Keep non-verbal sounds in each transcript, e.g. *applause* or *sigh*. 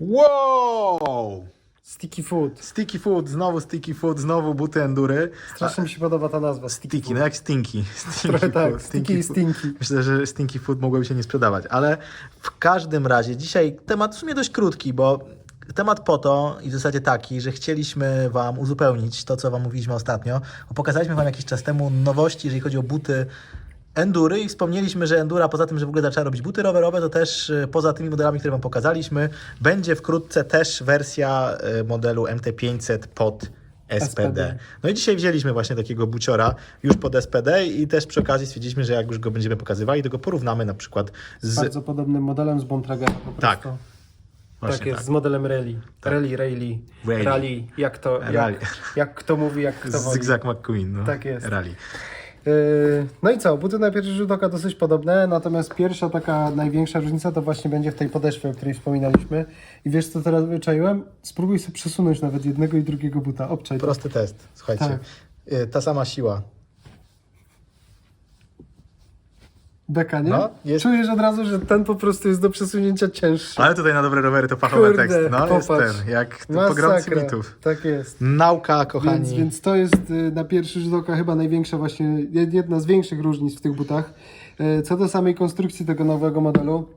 Wow! Sticky Food. Sticky food, znowu sticky food, znowu buty endury. Strasznie mi się podoba ta nazwa. Sticky, Sticky, no jak stinky. *laughs* stinky Trochę tak, food, sticky i food. stinky. Myślę, że stinky food mogłoby się nie sprzedawać, ale w każdym razie dzisiaj temat w sumie dość krótki, bo temat po to i w zasadzie taki, że chcieliśmy Wam uzupełnić to, co Wam mówiliśmy ostatnio, bo pokazaliśmy Wam jakiś czas temu nowości, jeżeli chodzi o buty Endury i wspomnieliśmy, że Endura poza tym, że w ogóle zaczęła robić buty rowerowe, to też y, poza tymi modelami, które Wam pokazaliśmy, będzie wkrótce też wersja y, modelu MT500 pod SPD. SPD. No i dzisiaj wzięliśmy właśnie takiego buciora już pod SPD i też przy okazji stwierdziliśmy, że jak już go będziemy pokazywali, to go porównamy na przykład z... Bardzo podobnym modelem z Bontragera po prostu. Tak. Tak Właśnie jest, z modelem Rally. Rally, Rally. Rally. Rally. Jak to, Rally. jak, jak kto mówi, jak kto *laughs* woli. Zygzak McQueen. No. Tak jest. Rally. Yy, No i co, buty na pierwszy rzut oka dosyć podobne, natomiast pierwsza taka największa różnica to właśnie będzie w tej podeszwie, o której wspominaliśmy. I wiesz co teraz wyczaiłem? Spróbuj sobie przesunąć nawet jednego i drugiego buta, obczaj. Prosty test, słuchajcie. Tak. Y, Ta sama siła. Beka, nie? No, jest- Czujesz od razu, że ten po prostu jest do przesunięcia cięższy. Ale tutaj na dobre rowery to fachowy Kurde, tekst. No, jest popatrz. ten, jak to pogromcy Masakra. mitów. Tak jest. Nauka, kochani. Więc, więc to jest y, na pierwszy rzut oka chyba największa właśnie, jed- jedna z większych różnic w tych butach. Y, Co do samej konstrukcji tego nowego modelu,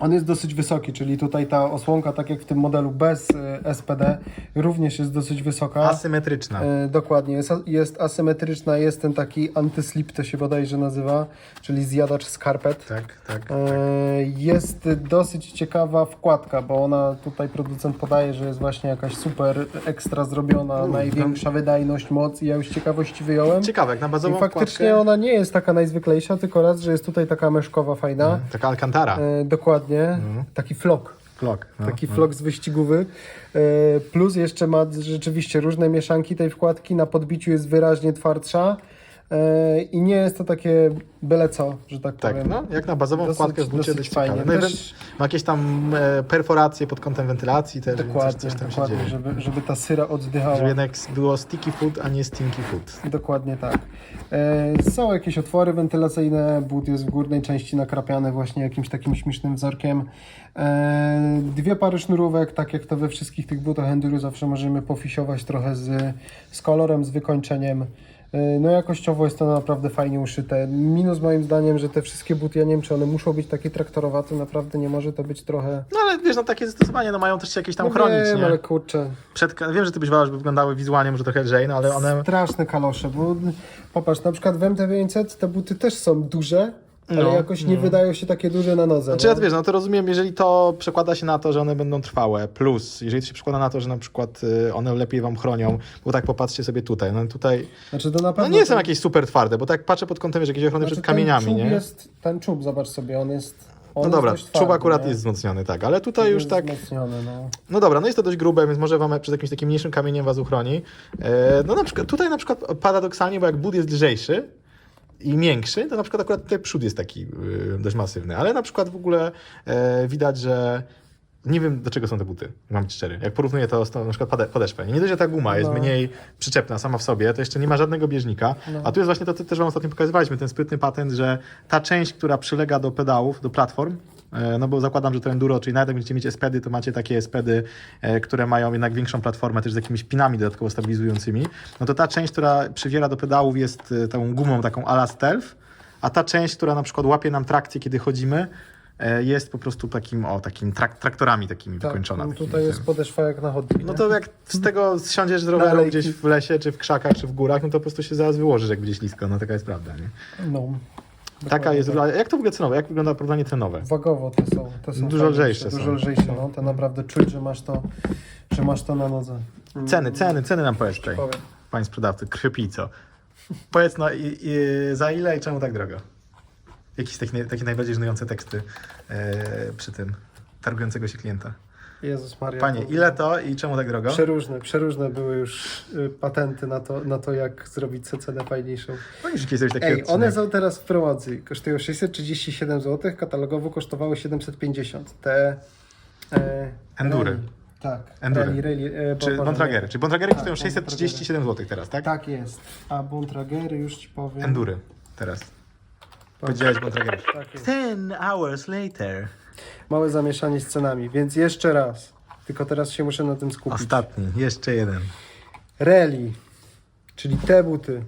on jest dosyć wysoki, czyli tutaj ta osłonka, tak jak w tym modelu bez y, SPD, również jest dosyć wysoka. Asymetryczna. E, dokładnie, jest, jest asymetryczna, jest ten taki antyslip, to się bodajże nazywa, czyli zjadacz skarpet. Tak, tak. E, Jest dosyć ciekawa wkładka, bo ona tutaj producent podaje, że jest właśnie jakaś super ekstra zrobiona, największa wydajność, moc i ja już ciekawości wyjąłem. Ciekawe, jak na bazową I faktycznie wkładkę- ona nie jest taka najzwyklejsza, tylko raz, że jest tutaj taka meszkowa fajna. Taka Alcantara. Dokładnie, taki flok. Klok. No. Taki flok z wyścigówy. E, Plus jeszcze ma rzeczywiście różne mieszanki tej wkładki. Na podbiciu jest wyraźnie twardsza. E, I nie jest to takie byle co, że tak, Tak, powiem. no, jak na bazową Dosyć- wkładkę w bucie dość fajnie. No Też- ma jakieś tam e, perforacje pod kątem wentylacji też, Dokładnie, coś, coś dokładnie żeby, żeby ta syra oddychała. Żeby jednak było sticky food, a nie stinky food. Dokładnie tak. E, są jakieś otwory wentylacyjne, but jest w górnej części nakrapiany właśnie jakimś takim śmiesznym wzorkiem. Dwie pary sznurówek, tak jak to we wszystkich tych butach enduro zawsze możemy pofisiować trochę z, z kolorem, z wykończeniem. E, No jakościowo jest to naprawdę fajnie uszyte. Minus moim zdaniem, że te wszystkie buty, ja nie wiem czy one muszą być takie traktorowate, naprawdę nie może to być trochę... No ale wiesz, no takie zastosowanie, no mają też się jakieś tam No chronić, wiem, nie? ale kurczę, Przed, wiem, że ty byś wolał, żeby wyglądały wizualnie może trochę lżej, no ale one... Straszne kalosze, bo popatrz, na przykład w MT500 te buty też są duże, ale No, jakoś nie wydają się takie duże na nodze. Znaczy no. ja wiesz, no to rozumiem, jeżeli to przekłada się na to, że one będą trwałe, plus jeżeli to się przekłada na to, że na przykład y, one lepiej wam chronią, bo tak popatrzcie sobie tutaj, no tutaj, Znaczy to na no pewno... nie są ten- jakieś super twarde, bo tak patrzę pod kątem, wiesz, jakiejś ochrony znaczy, przed kamieniami, ten czub nie? Jest, ten czub, zobacz sobie, on jest... On No dobra, czub twardy, akurat nie? jest wzmocniony, tak, ale tutaj już Jest tak, Wzmocniony, no. no dobra, no jest to dość grube, więc może wam przed jakimś takim mniejszym kamieniem was uchroni. E, no na przykład, tutaj na przykład paradoksalnie, bo jak but jest lżejszy, i miększy, to na przykład akurat tutaj przód jest taki y, dość masywny, ale na przykład w ogóle e, widać, że nie wiem do czego są te buty, mam być szczery. Jak porównuję to z tą na przykład pode, podeszwę. Nie dość, że ta guma jest No. mniej przyczepna sama w sobie, to jeszcze nie ma żadnego bieżnika, a tu jest właśnie to, co też wam ostatnio pokazywaliśmy, ten sprytny patent, że ta część, która przylega do pedałów, do platform, no bo zakładam, że to enduro, czyli nawet jak będziecie mieć espedy, to macie takie espedy, e, które mają jednak większą platformę, też z jakimiś pinami dodatkowo stabilizującymi, no to ta część, która przywiera do pedałów jest e, tą gumą taką ala stealth, a ta część, która na przykład łapie nam trakcję, kiedy chodzimy, e, jest po prostu takim, o, takim trak traktorami takimi Tak, wykończona. no tutaj jest tym. podeszwa jak na chodnik. No to jak z tego zsiądziesz z roweru gdzieś w lesie, czy w krzakach, czy w górach, no to po prostu się zaraz wyłożysz, jak będzie ślisko, no taka jest prawda, nie? No. Taka jest, tak. jak to w ogóle cenowe? Jak wygląda porównanie cenowe? Wagowo te są, te są Dużo lżejsze są. Dużo lżejsze, no. To naprawdę czuć, że masz to, że masz to na nodze. Ceny, ceny, ceny nam powiedz tutaj, panie sprzedawcy, krwiopijco. Powiedz no, i, i, za ile i czemu tak drogo? Jakieś takie, takie najbardziej żenujące teksty e, przy tym targującego się klienta. Jezus Maria. Panie, ile to i czemu tak drogo? Przeróżne, przeróżne były już y, patenty na to, na to, jak zrobić cenę fajniejszą. Powinniś kiedyś zrobić taki Ej, odcinek. one są teraz w promocji. Kosztują 637 zł, katalogowo kosztowały 750. Te... E, Endury. rally. Tak. Endury. Rally, rally, e, Czy Boże, Bontragery? Czy Bontragery Tak, kosztują 637 zł teraz, tak? Tak jest. A Bontragery już ci powiem. Endury teraz. Powiedziałeś Bontragery. Tak jest. 10 hours later. Małe zamieszanie z cenami, więc jeszcze raz. Tylko teraz się muszę na tym skupić. Ostatni, jeszcze jeden. Reli, czyli te buty.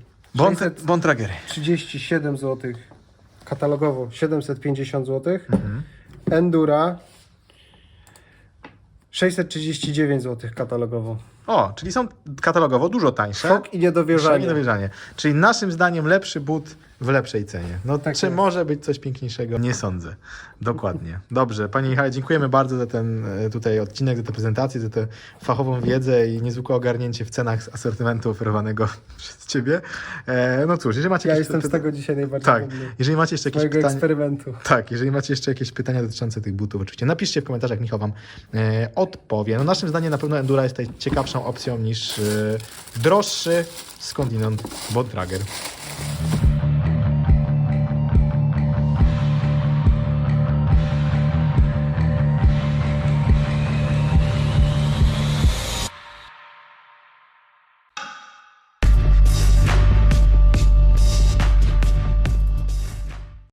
Bontragery. 37 zł katalogowo 750 zł. Mhm. Endura 639 zł katalogowo. O, czyli są katalogowo dużo tańsze. Szok i niedowierzanie. Szok i niedowierzanie. Czyli naszym zdaniem lepszy but w lepszej cenie. No Tak czy jest. może być coś piękniejszego? Nie sądzę. Dokładnie. Dobrze, Panie Michale, dziękujemy bardzo za ten e, tutaj odcinek, za tę prezentację, za tę fachową wiedzę i niezwykłe ogarnięcie w cenach asortymentu oferowanego *laughs* przez Ciebie. E, no cóż, jeżeli macie Ja jakieś jestem z tego dzisiaj najbardziej Tak, jeżeli macie jeszcze jakieś pytania... eksperymentu. Tak, jeżeli macie jeszcze jakieś pytania dotyczące tych butów, oczywiście napiszcie w komentarzach, Michał Wam e, odpowie. No naszym zdaniem na pewno Endura jest tutaj ciekawszą opcją niż e, droższy skądinąd Bontrager.